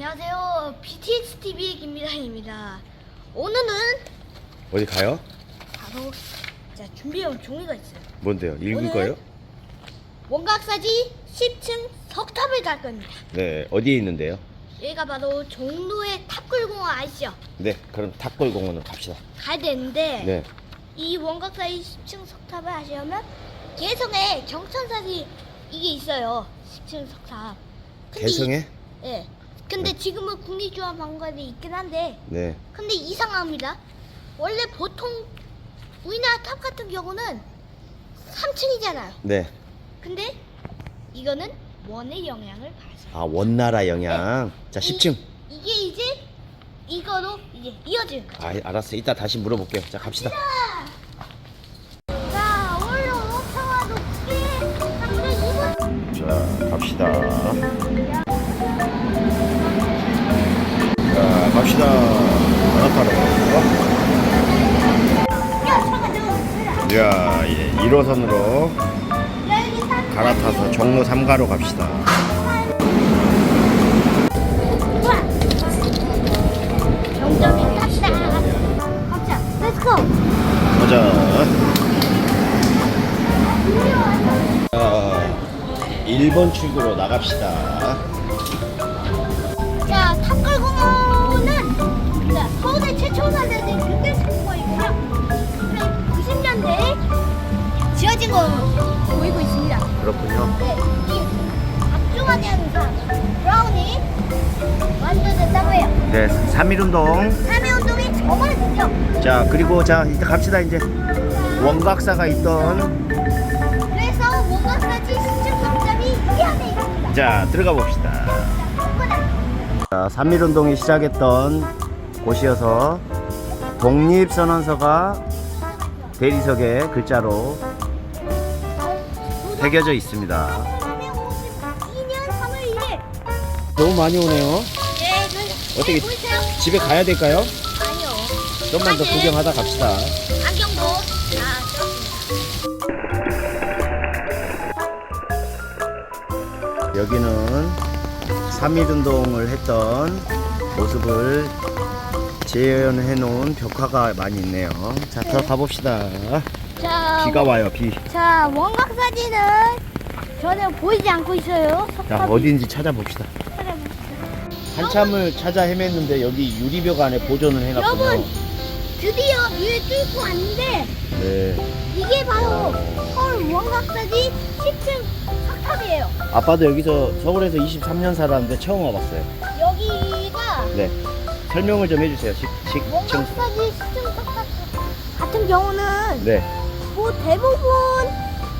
안녕하세요. BTX TV의 김미란입니다. 오늘은 어디 가요? 바로 자 준비해온 종이가 있어요. 뭔데요? 읽을 오늘? 거예요? 원각사지 10층 석탑을 갈 겁니다. 네, 어디에 있는데요? 여기가 바로 종로의 탑골공원 아시죠? 네, 그럼 탑골공원으로 갑시다. 가야 되는데 네, 이 원각사지 10층 석탑을 하시려면 개성에 경천사지 이게 있어요. 10층 석탑. 근데 이- 개성에? 예. 근데 지금은 국립중앙박물관에 있긴 한데 네, 근데 이상합니다. 원래 보통 우리나라 탑 같은 경우는 3층이잖아요. 네. 근데 이거는 원의 영향을 받아요. 아, 원나라 영향. 자, 이- 10층. 이게 이제 이거로 이제 이어지는 거죠. 아, 알았어. 이따 다시 물어볼게요. 자, 갑시다. 갑시다. 갈아타러. 야, 예, 1호선으로 갈아타서 종로 3가로 갑시다. 가자. 자, 1번 출구로 나갑시다. 네, 이 사람 브라운이 완성됐다고 해요. 네, 3.1운동. 3.1운동이 저만이죠. 자, 그리고 자, 이제 갑시다. 이제 원각사가 있던 그래서 원각까지 시청 점점이 이 안에 있습니다. 자, 들어가 봅시다. 자, 3.1 운동이 시작했던 곳이어서 독립선언서가 대리석에 글자로 새겨져 있습니다. 352년 3월 1일. 너무 많이 오네요. 네, 그, 어떻게- 네, 보이세요? 집에 가야 될까요? 아니요. 좀만 더 구경하다 갑시다. 안경도 다 꼈습니다. 여기는 3.1운동을 했던 모습을 재현해 놓은 벽화가 많이 있네요. 자, 더 가봅시다. 자, 비가 와요, 비. 자 원각 사진은 전혀 보이지 않고 있어요. 자, 석탑이. 어딘지 찾아봅시다. 한참을 찾아 헤맸는데 여기 유리벽 안에 보존을 해놨군요. 여러분 드디어 위에 뚫고 왔는데 네. 이게 바로 서울 원각 사진 10층 석탑이에요. 아빠도 여기서 서울에서 23년 살았는데 처음 와봤어요. 여기가 네. 설명을 좀 해주세요. 식, 원각 식층. 사진 10층 석탑 같은 경우는 네. 뭐 대부분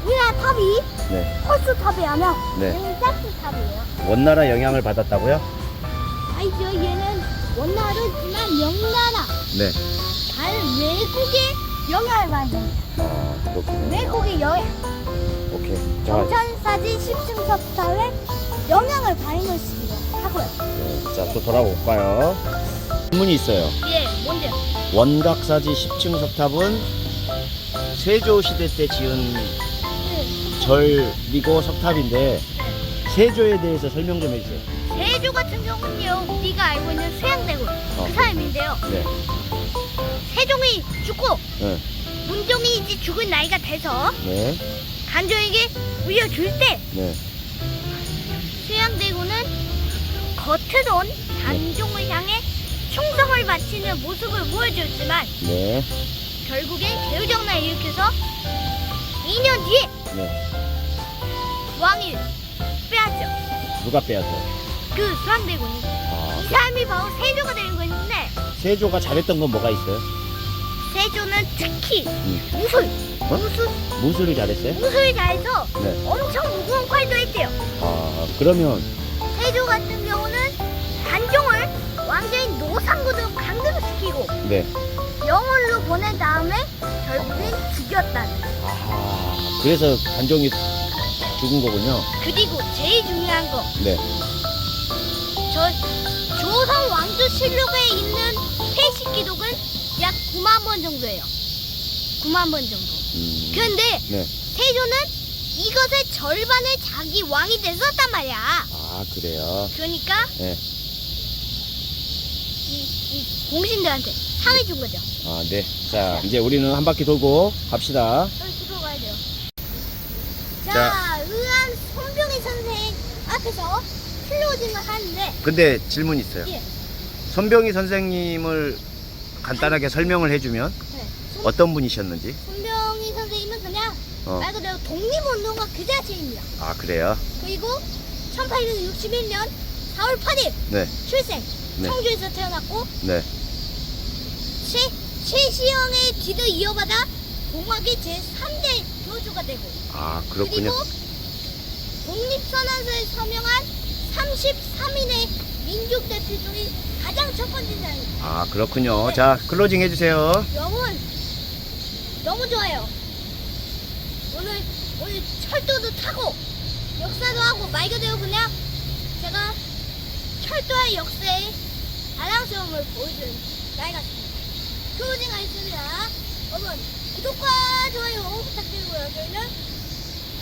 우리나라 탑이 네. 펄스 탑이라면 네. 얘는 짝수 탑이에요. 원나라 영향을 받았다고요? 아니죠 얘는 원나라지만 영나라 네. 다른 외국의 영향을 받는 아, 그렇군요. 외국의 영향 오케이. 자, 정천사진 10층 석탑에 영향을 받는 것이기도 하고요 네, 자, 또 돌아볼까요? 질문이 있어요. 예 뭔데요? 원각사지 10층 석탑은 세조 시대 때 지은 절이고 석탑인데 세조에 대해서 설명 좀 해주세요. 세조 같은 경우는요 우리가 알고 있는 수양대군 어. 그 사람인데요 네. 세종이 죽고 네. 문종이 이제 죽은 나이가 돼서 네. 간종에게 물려줄 때 네. 수양대군은 겉으론 단종을 향해 충성을 바치는 모습을 보여줬지만 네. 결국엔 개우정난을 일으켜서 2년 뒤에 네. 왕이 빼앗죠. 누가 빼앗어? 그 수양대군이. 아, 이 사람이 바로 세조가 되는 거였는데 세조가 잘했던 건 뭐가 있어요? 세조는 특히 음. 무술, 어? 무술, 무술을 잘했어요? 무술 잘해서 네. 엄청 무거운 칼도 했대요. 아, 그러면 세조 같은 경우는 단종을 완전히 노상구로 강등시키고 네. 영월로 보낸 다음에 결국엔 죽였다는. 아, 그래서 단종이 죽은 거군요. 그리고 제일 중요한 거, 네. 저 조선 왕조 실록에 있는 회식 기록은 약 9만 번 정도예요. 9만 번 정도. 음, 그런데 네. 세조는 이것의 절반을 자기 왕이 됐었단 말이야. 아, 그래요. 그러니까 네. 공신들한테 상해 준 거죠. 아, 네. 자, 이제 우리는 한 바퀴 돌고 갑시다. 들어가야 돼요. 자, 자. 의한 손병희 선생 앞에서 클로징을 하는데 근데 질문 있어요. 예. 손병희 선생님을 간단하게 설명을 해주면 네. 손, 어떤 분이셨는지. 손병희 선생님은 그냥 어. 말 그대로 독립운동가 그 자체입니다. 아, 그래요? 그리고 1861년 4월 8일 네, 출생 네. 청주에서 태어났고 네. 최, 최시영의 뒤를 이어받아 공학의 제3대 교주가 되고 아, 그렇군요. 그리고 독립선언서에 서명한 33인의 민족대표 중에 가장 첫 번째 사람입니다. 아, 그렇군요. 자, 클로징 해주세요. 여러분 너무 좋아요. 오늘 오늘 철도도 타고 역사도 하고 말 그대로 그냥 제가 철도의 역사의 자랑스러움을 보여준 날 같습니다. 클로징 하겠습니다. 여러분 구독과 좋아요 부탁드리고요. 저희는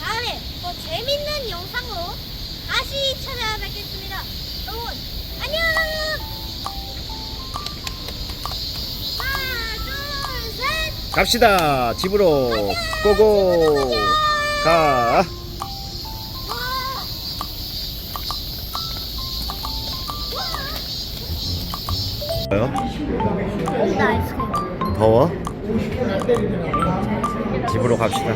다음에 더 재밌는 영상으로 다시 찾아뵙겠습니다. 여러분 안녕. 하나 둘 셋. 갑시다. 집으로. 고고. 가. 와! 뭐요? 더워? 집으로 갑시다.